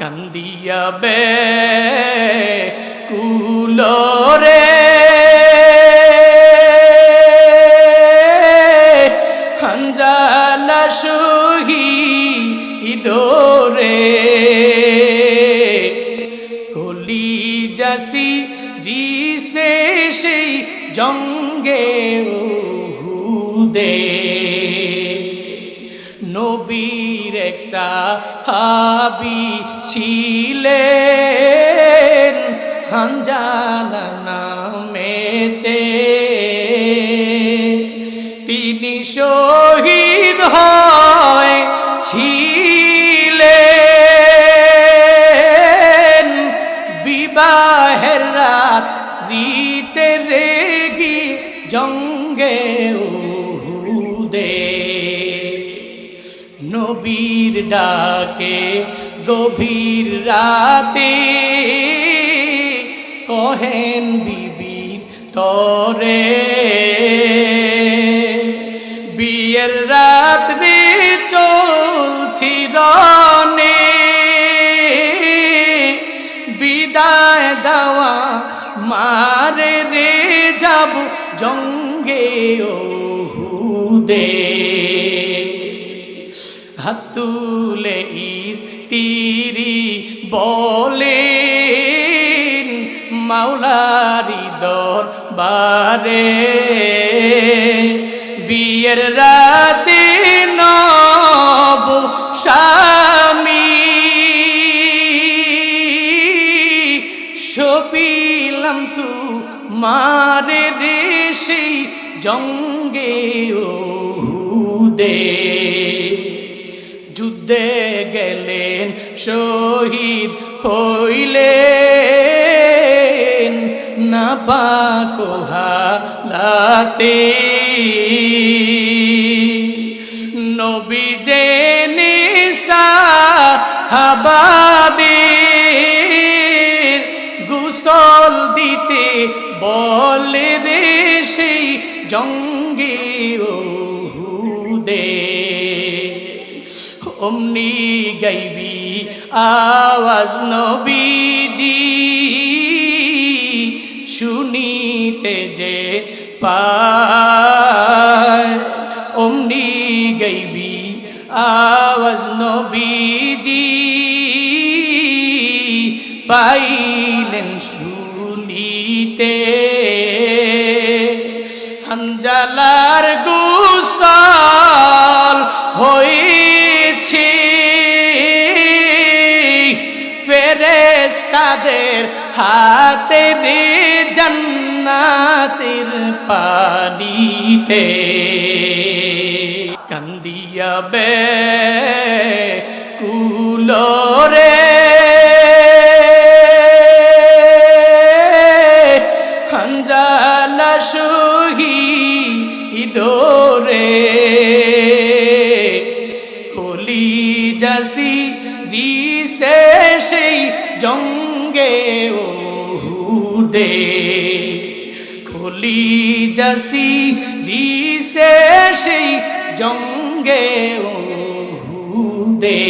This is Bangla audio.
কান্দিয়া বে কুলরে। হঞ্জালা সুহি ইদোরে কলি জাসি রিসে সেই জঙ্গে হুদে নবীর এক সাহাবি ছিলেন হানজালা নামেতে। তিনি শহীদ হয় ছিলেন। বিবাহের রাত রিতে রেগি জঙ্গে উহুদে। নবীর ডাকে গভীর রাতে। কহেন বিবি তরে, বিয়ের রাত রে চলছি রনে। বিদায় দেওয়া মারে রে যাব জঙ্গে ওহুদে। হাত তুলে বলেন, মাওলারি দর বারে বিয়ের রাতে নব স্বামী সপিলাম তু মারে রে সেই ও দে যুদ্ধে গেলেন, শহীদ হইলেন। না পাকোহালাতে নবী জেনে সাহাবাদের গুসল দিতে বলে রে সেই জঙ্গে ওহুদে অমনি গাইবি আওয়াজ নবীজি শুনিতে যে পায়। গাইবি আওয়াজ নবীজি পাইলেন শুনিতে। হানজালার ফেরেস্তাদের হাতে রে জান্নাতের পানিতে। কান্দিয়া বে কুলরে। হঞ্জালা সুহি ইদোরে কলি জাসি রিসে সেই জঙ্গে ওহুদে কলি জাসি দিশে সেই জঙ্গে ওহুদে